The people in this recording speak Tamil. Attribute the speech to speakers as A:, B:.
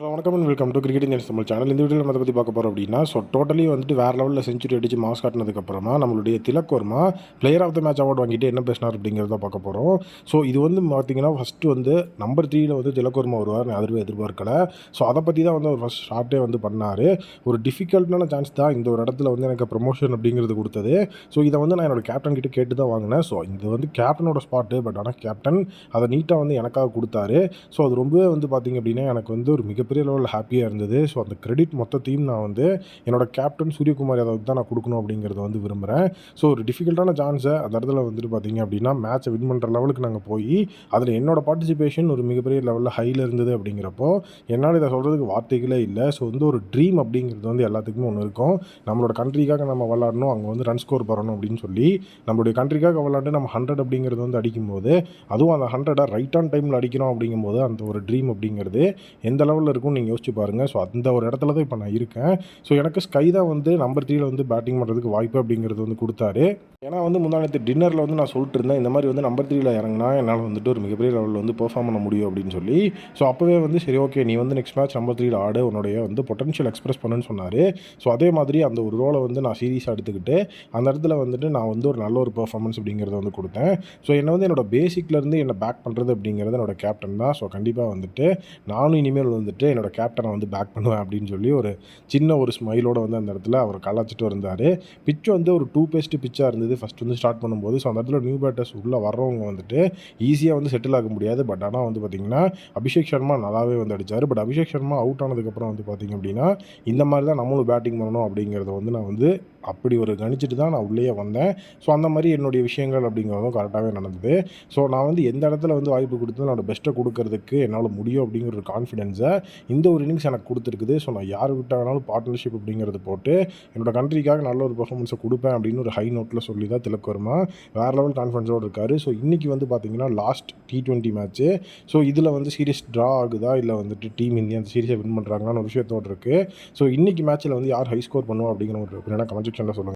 A: வணக்கம் and welcome to cricket Indians Tamil channel இந்த வீடியோவில் நம்ம பற்றி பார்க்க போகிறோம் அப்படின்னா ஸோ டோட்டலி வந்துட்டு வேறு லெவலில் செஞ்சுரி அடித்து மாஸ் காட்டினதுக்கப்புறமா நம்மளுடைய Tilak Varma player of the match award வாங்கிட்டு என்ன பேசினார் அப்படிங்கிறத பார்க்க போகிறோம் ஸோ இது வந்து பார்த்தீங்கன்னா ஃபஸ்ட்டு வந்து நம்பர் த்ரீயில் வந்து திலக் வர்மா வருவார் நான் எதிர்வே எதிர்பார்க்கலை. ஸோ அதை பற்றி தான் வந்து அவர் ஃபஸ்ட் ஷார்ட்டே வந்து பண்ணார். ஒரு டிஃபிகல்ட்டான சான்ஸ் தான் இந்த ஒரு இடத்துல வந்து எனக்கு ப்ரமோஷன் அப்படிங்கிறது கொடுத்தது. ஸோ இதை வந்து நான் என்னோட கேப்டன் கிட்ட கேட்டு தான் வாங்கினேன். ஸோ இது வந்து கேப்டனோட ஸ்பாட்டு பட் ஆனால் கேப்டன் அதை நீட்டாக வந்து எனக்காக கொடுத்தாரு. ஸோ அது ரொம்பவே வந்து பார்த்திங்க அப்படின்னா எனக்கு வந்து ஒரு மிகப்பெரிய லெவலில் ஹாப்பியாக இருந்தது. ஸோ அந்த கிரெடிட் மொத்தத்தையும் நான் வந்து என்னோட கேப்டன் சூரியகுமார் யாதவுக்கு தான் நான் கொடுக்கணும் அப்படிங்கிறத வந்து விரும்புகிறேன் ஸோ ஒரு டிஃபிகல்ட்டான சான்ஸை அந்த இடத்துல வந்துட்டு பார்த்திங்க அப்படின்னா மேட்சை வின் பண்ணுற லெவலுக்கு நாங்கள் போய் அதில் என்னோட பார்ட்டிசிபேஷன் ஒரு மிகப்பெரிய லெவலில் ஹையில் இருந்தது அப்படிங்கிறப்போ என்னால் இதை சொல்கிறதுக்கு வார்த்தைகளே இல்லை. ஸோ வந்து ஒரு ட்ரீம் அப்படிங்கிறது வந்து எல்லாத்துக்குமே ஒன்று இருக்கும். நம்மளோட கண்ட்ரிக்காக நம்ம விளாடணும் அங்கே வந்து ரன் ஸ்கோர் பண்ணணும் அப்படின்னு சொல்லி நம்மளுடைய கண்ட்ரிக்காக விளாண்டு நம்ம ஹண்ட்ரட் அப்படிங்கிறது வந்து அடிக்கும்போது அதுவும் அந்த ஹண்ட்ரடை ரைட் ஆன் டைமில் அடிக்கிறோம் அப்படிங்கும்போது அந்த ஒரு ட்ரீம் அப்படிங்கிறது எந்த லெவலில் இருக்கும்னு நீங்கள் யோசிச்சு பாருங்கள் ஸோ அந்த ஒரு இடத்துல தான் இப்போ நான் இருக்கேன். ஸோ எனக்கு ஸ்கை தான் வந்து நம்பர் த்ரீயில் வந்து பேட்டிங் பண்ணுறதுக்கு வாய்ப்பு அப்படிங்கிறது வந்து கொடுத்தாரு. ஏன்னா வந்து முந்தானத்து டின்னரில் வந்து நான் சொல்லிட்டு இருந்தேன் இந்த மாதிரி வந்து நம்பர் த்ரீயில் இறங்கினா என்னால் வந்துட்டு ஒரு மிகப்பெரிய லெவலில் வந்து பெர்ஃபார்ம் பண்ண முடியும் அப்படின்னு சொல்லி. ஸோ அப்போவே வந்து சரி ஓகே நீ வந்து நெக்ஸ்ட் மேட்ச் நம்பர் த்ரீயில் ஆடு உன்னுடைய வந்து பொட்டன்ஷியல் எக்ஸ்பிரஸ் பண்ணுன்னு சொன்னார். ஸோ அதே மாதிரி அந்த ஒரு ரோலை வந்து நான் சீரியஸாக எடுத்துக்கிட்டு அந்த இடத்துல வந்துட்டு நான் வந்து ஒரு நல்ல ஒரு பெர்ஃபார்மன்ஸ் அப்படிங்கிறத வந்து கொடுத்தேன். ஸோ என்னை வந்து என்னோட பேசிக்லேருந்து என்னை பேக் பண்ணுறது அப்படிங்கிறது என்னோட கேப்டன் தான். ஸோ கண்டிப்பாக வந்துட்டு நானும் இனிமேல் வந்துட்டு என்னோட கேப்டனை வந்து பேக் பண்ணுவேன் அப்படின்னு சொல்லி ஒரு சின்ன ஒரு ஸ்மைலோட வந்து அந்த இடத்துல அவர் கலாச்சிட்டு இருந்தார் பிச்சு வந்து ஒரு டூ பேஸ்ட் பிச்சாக இருந்தது. ஃபஸ்ட் வந்து ஸ்டார்ட் பண்ணும்போது. ஸோ அந்த இடத்துல நியூ பேட்டர்ஸ் உள்ளே வர்றவங்க வந்துட்டு ஈஸியாக வந்து செட்டில் ஆக முடியாது. பட் ஆனால் வந்து பார்த்திங்கன்னா அபிஷேக் சர்மா நல்லாவே வந்து அடித்தார் பட் அபிஷேக் சர்மா அவுட் ஆனதுக்கப்புறம் வந்து பார்த்திங்க அப்படின்னா இந்த மாதிரி தான் நம்மளும் பேட்டிங் பண்ணணும் அப்படிங்கிறத வந்து நான் வந்து அப்படி ஒரு கணிச்சிட்டு தான் நான் உள்ளேயே வந்தேன். ஸோ அந்த மாதிரி என்னுடைய விஷயங்கள் அப்படிங்கிறதும் கரெக்டாகவே நடந்தது. ஸோ நான் வந்து எந்த இடத்துல வந்து வாய்ப்பு கொடுத்து என்னோட பெஸ்ட்டை கொடுக்கறதுக்கு என்னால் முடியும் அப்படிங்கிற ஒரு கான்ஃபிடென்ஸை இந்த ஒரு இன்னிங்ஸ் எனக்கு கொடுத்துருக்குது. ஸோ நான் யார் விட்ட வேணாலும் பார்ட்னர்ஷிப் அப்படிங்கிறது போட்டு என்னோடய கண்ட்ரிக்காக நல்ல ஒரு பெர்ஃபார்மன்ஸை கொடுப்பேன் அப்படின்னு ஒரு ஹை நோட்டில் சொல்லி தான் திலக் வர்மா வேறு லெவல் கான்ஃபிடன்ஸோடு இருக்கார். ஸோ இன்றைக்கி வந்து பார்த்திங்கன்னா last T twenty match so இதில் வந்து சீரியஸ் ட்ரா ஆகுதா? இல்லை வந்துட்டு டீம் இந்தியா அந்த சீரியஸை வின் பண்ணுறாங்களான்னு ஒரு விஷயத்தோடு இருக்குது ஸோ இன்றைக்கி மேட்ச்சில் வந்து யார் ஹை ஸ்கோர் பண்ணுவோம் அப்படிங்கிற ஒரு கமெண்ட் செக்ஷனில் சொல்லுங்கள்